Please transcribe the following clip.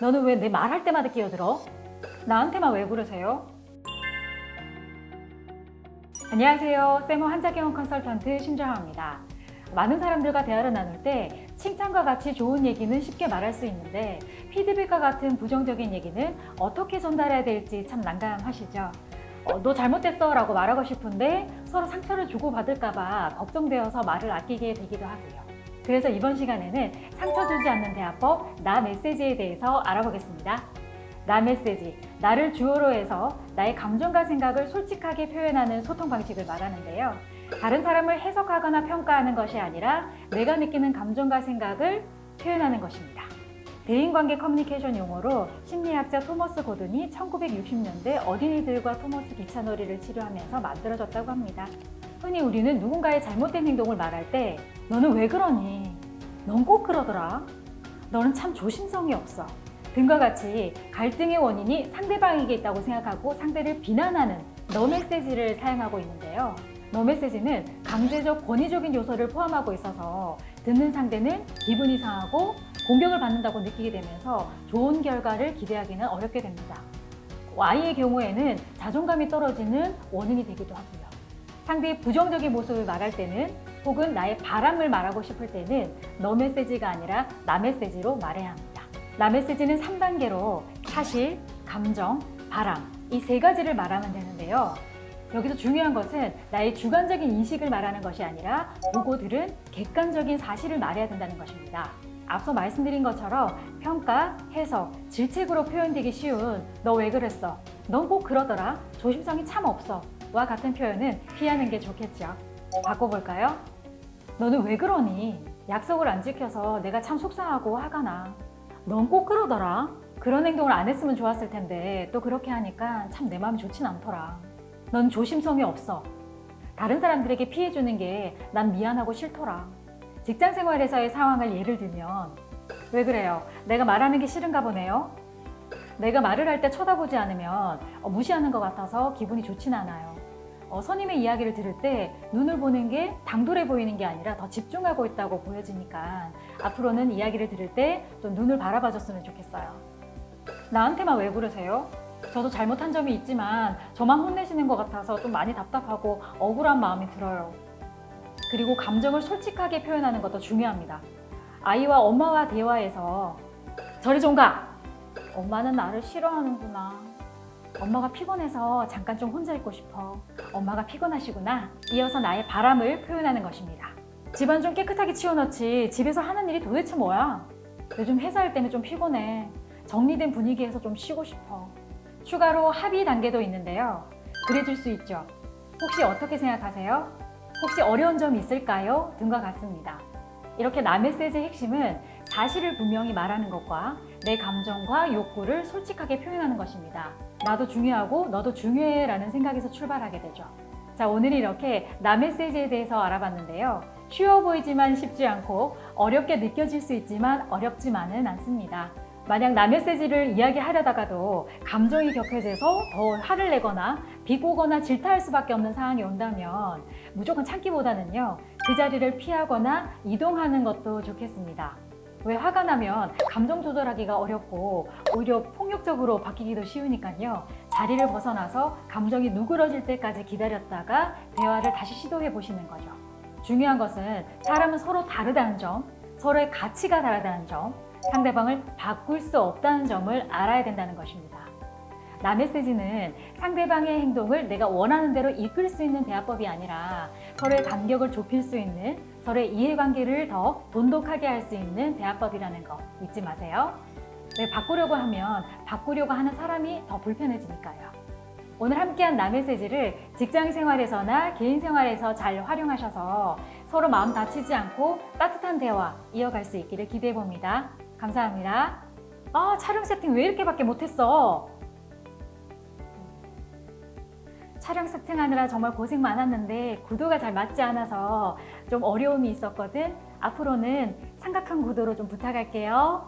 너는 왜 내 말할 때마다 끼어들어? 나한테만 왜 그러세요? 안녕하세요. 세모 한자경험 컨설턴트 신정아입니다. 많은 사람들과 대화를 나눌 때 칭찬과 같이 좋은 얘기는 쉽게 말할 수 있는데 피드백과 같은 부정적인 얘기는 어떻게 전달해야 될지 참 난감하시죠? 어, 너 잘못됐어 라고 말하고 싶은데 서로 상처를 주고받을까봐 걱정되어서 말을 아끼게 되기도 하고요. 그래서 이번 시간에는 상처 주지 않는 대화법 나 메시지에 대해서 알아보겠습니다. 나 메시지, 나를 주어로 해서 나의 감정과 생각을 솔직하게 표현하는 소통 방식을 말하는데요. 다른 사람을 해석하거나 평가하는 것이 아니라 내가 느끼는 감정과 생각을 표현하는 것입니다. 대인관계 커뮤니케이션 용어로 심리학자 토머스 고든이 1960년대 어린이들과 토머스 기차놀이를 치료하면서 만들어졌다고 합니다. 흔히 우리는 누군가의 잘못된 행동을 말할 때 너는 왜 그러니? 넌 꼭 그러더라. 너는 참 조심성이 없어. 등과 같이 갈등의 원인이 상대방에게 있다고 생각하고 상대를 비난하는 너 메시지를 사용하고 있는데요. 너 메시지는 강제적 권위적인 요소를 포함하고 있어서 듣는 상대는 기분이 상하고 공격을 받는다고 느끼게 되면서 좋은 결과를 기대하기는 어렵게 됩니다. Y의 경우에는 자존감이 떨어지는 원인이 되기도 하고요. 상대의 부정적인 모습을 말할 때는 혹은 나의 바람을 말하고 싶을 때는 너 메시지가 아니라 나 메시지로 말해야 합니다. 나 메시지는 3단계로 사실, 감정, 바람 이 세 가지를 말하면 되는데요. 여기서 중요한 것은 나의 주관적인 인식을 말하는 것이 아니라 보고 들은 객관적인 사실을 말해야 된다는 것입니다. 앞서 말씀드린 것처럼 평가, 해석, 질책으로 표현되기 쉬운 너 왜 그랬어? 넌 꼭 그러더라. 조심성이 참 없어. 와 같은 표현은 피하는 게 좋겠죠. 바꿔볼까요? 너는 왜 그러니? 약속을 안 지켜서 내가 참 속상하고 화가 나. 넌 꼭 그러더라. 그런 행동을 안 했으면 좋았을 텐데 또 그렇게 하니까 참 내 마음이 좋진 않더라. 넌 조심성이 없어. 다른 사람들에게 피해 주는 게 난 미안하고 싫더라. 직장 생활에서의 상황을 예를 들면 왜 그래요? 내가 말하는 게 싫은가 보네요. 내가 말을 할 때 쳐다보지 않으면 어, 무시하는 것 같아서 기분이 좋진 않아요. 어, 선임의 이야기를 들을 때 눈을 보는 게 당돌해 보이는 게 아니라 더 집중하고 있다고 보여지니까 앞으로는 이야기를 들을 때 좀 눈을 바라봐 줬으면 좋겠어요. 나한테만 왜 그러세요? 저도 잘못한 점이 있지만 저만 혼내시는 것 같아서 좀 많이 답답하고 억울한 마음이 들어요. 그리고 감정을 솔직하게 표현하는 것도 중요합니다. 아이와 엄마와 대화에서 저리 좀 가! 엄마는 나를 싫어하는구나. 엄마가 피곤해서 잠깐 좀 혼자 있고 싶어. 엄마가 피곤하시구나. 이어서 나의 바람을 표현하는 것입니다. 집안 좀 깨끗하게 치워놓지. 집에서 하는 일이 도대체 뭐야? 요즘 회사할 때는 좀 피곤해. 정리된 분위기에서 좀 쉬고 싶어. 추가로 합의 단계도 있는데요. 그래줄 수 있죠. 혹시 어떻게 생각하세요? 혹시 어려운 점 있을까요? 등과 같습니다. 이렇게 나 메시지의 핵심은 사실을 분명히 말하는 것과 내 감정과 욕구를 솔직하게 표현하는 것입니다. 나도 중요하고 너도 중요해 라는 생각에서 출발하게 되죠. 자, 오늘 이렇게 나 메시지에 대해서 알아봤는데요. 쉬워 보이지만 쉽지 않고 어렵게 느껴질 수 있지만 어렵지만은 않습니다. 만약 나 메시지를 이야기하려다가도 감정이 격해져서 더 화를 내거나 비꼬거나 질타할 수밖에 없는 상황이 온다면 무조건 참기보다는요 그 자리를 피하거나 이동하는 것도 좋겠습니다. 왜 화가 나면 감정 조절하기가 어렵고 오히려 폭력적으로 바뀌기도 쉬우니까요 자리를 벗어나서 감정이 누그러질 때까지 기다렸다가 대화를 다시 시도해 보시는 거죠. 중요한 것은 사람은 서로 다르다는 점, 서로의 가치가 다르다는 점, 상대방을 바꿀 수 없다는 점을 알아야 된다는 것입니다. 나 메시지는 상대방의 행동을 내가 원하는 대로 이끌 수 있는 대화법이 아니라 서로의 간격을 좁힐 수 있는 서로의 이해관계를 더 돈독하게 할 수 있는 대화법이라는 거 잊지 마세요. 왜 바꾸려고 하면 바꾸려고 하는 사람이 더 불편해지니까요. 오늘 함께한 나 메시지를 직장 생활에서나 개인 생활에서 잘 활용하셔서 서로 마음 다치지 않고 따뜻한 대화 이어갈 수 있기를 기대해 봅니다. 감사합니다. 아, 촬영 세팅 왜 이렇게밖에 못했어? 촬영 세팅하느라 정말 고생 많았는데 구도가 잘 맞지 않아서 좀 어려움이 있었거든. 앞으로는 삼각형 구도로 좀 부탁할게요.